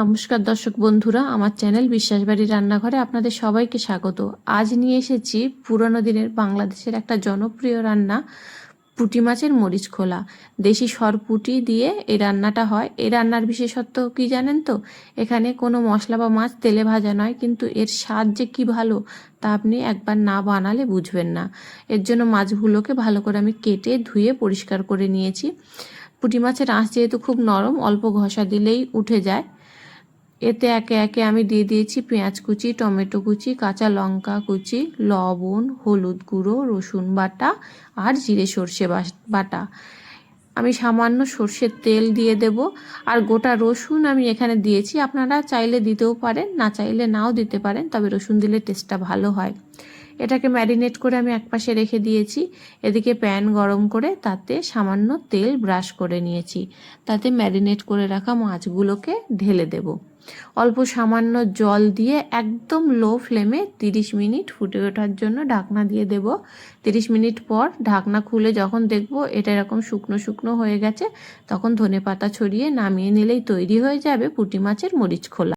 নমস্কার দর্শক বন্ধুরা, আমার চ্যানেল বিশ্বাসবাড়ি রান্নাঘরে আপনাদের সবাইকে স্বাগত। আজ নিয়ে এসেছি পুরনো দিনের বাংলাদেশের একটা জনপ্রিয় রান্না, পুঁটি মাছের মরিচ খোলা। দেশি সর সরপুটি দিয়ে এই রান্নাটা হয়। এই রান্নার বিশেষত্ব কি জানেন তো? এখানে কোনো মশলা বা মাছ তেলে ভাজা নয়, কিন্তু এর স্বাদ যে কী ভালো তা আপনি একবার না বানালে বুঝবেন না। এর জন্য মাছগুলোকে ভালো করে আমি কেটে ধুয়ে পরিষ্কার করে নিয়েছি। পুঁটি মাছের আঁশ যেহেতু খুব নরম, অল্প ঘষা দিলেই উঠে যায়। এতে একে একে আমি দিয়ে দিয়েছি পেঁয়াজ কুচি, টমেটো কুচি, কাঁচা লঙ্কা কুচি, লবণ, হলুদ গুঁড়ো, রসুন বাটা আর জিরে সর্ষে বাটা। আমি সামান্য সর্ষের তেল দিয়ে দেব আর গোটা রসুন আমি এখানে দিয়েছি। আপনারা চাইলে দিতেও পারেন, না চাইলে নাও দিতে পারেন, তবে রসুন দিলে টেস্টটা ভালো হয়। এটাকে ম্যারিনেট করে আমি একপাশে রেখে দিয়েছি। এদিকে প্যান গরম করে তাতে সামান্য তেল ব্রাশ করে নিয়েছি। তাতে ম্যারিনেট করে রাখা মাছগুলোকে ঢেলে দেব। অল্প সামান্য জল দিয়ে একদম লো ফ্লেমে তিরিশ মিনিট ফুটে ওঠার জন্য ঢাকনা দিয়ে দেব। তিরিশ মিনিট পর ঢাকনা খুলে যখন দেখব এটা এরকম শুকনো শুকনো হয়ে গেছে, তখন ধনে পাতা ছড়িয়ে নামিয়ে নিলেই তৈরি হয়ে যাবে পুঁটি মাছের মরিচ খোলা।